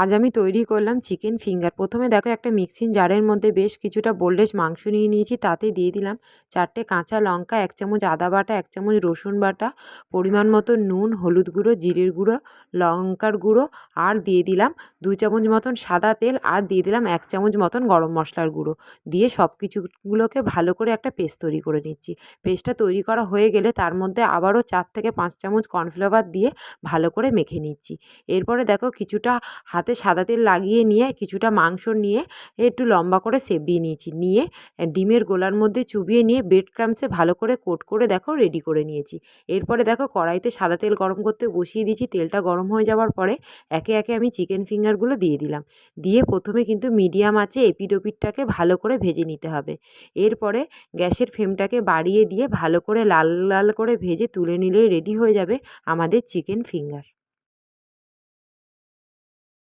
আজ আমি তৈরি করলাম চিকেন ফিঙ্গার। প্রথমে দেখো একটা মিক্সিং জারের মধ্যে বেশ কিছুটা বোলডেজ মাংস নিয়ে নিয়েছি, তাতে দিয়ে দিলাম চারটে কাঁচা লঙ্কা, এক চামচ আদা বাটা, এক চামচ রসুন বাটা, পরিমাণ মতো নুন, হলুদ গুঁড়ো, জিরের গুঁড়ো, লঙ্কার গুঁড়ো, আর দিয়ে দিলাম দু চামচ মতন সাদা তেল, আর দিয়ে দিলাম এক চামচ মতন গরম মশলার গুঁড়ো। দিয়ে সব কিছুগুলোকে ভালো করে একটা পেস্ট তৈরি করে নিচ্ছি। পেস্টটা তৈরি করা হয়ে গেলে তার মধ্যে আবারও চার থেকে পাঁচ চামচ কর্নফ্লাওয়ার দিয়ে ভালো করে মেখে নিচ্ছি। এরপরে দেখো কিছুটা হাতে সাদা তেল লাগিয়ে নিয়ে, কিছুটা মাংস নিয়ে, একটু লম্বা করে সেপ দিয়ে নিয়েছি। নিয়ে ডিমের গোলার মধ্যে চুবিয়ে নিয়ে ব্রেড ক্রামসে ভালো করে কোট করে দেখো রেডি করে নিয়েছি। এরপরে দেখো কড়াইতে সাদা তেল গরম করতে বসিয়ে দিয়েছি। তেলটা গরম হয়ে যাওয়ার পরে একে একে আমি চিকেন ফিঙ্গারগুলো দিয়ে দিলাম। দিয়ে প্রথমে কিন্তু মিডিয়াম আছে এপিড ওপিডটাকে ভালো করে ভেজে নিতে হবে। এরপরে গ্যাসের ফ্লেমটাকে বাড়িয়ে দিয়ে ভালো করে লাল লাল করে ভেজে তুলে নিলেই রেডি হয়ে যাবে আমাদের চিকেন ফিঙ্গার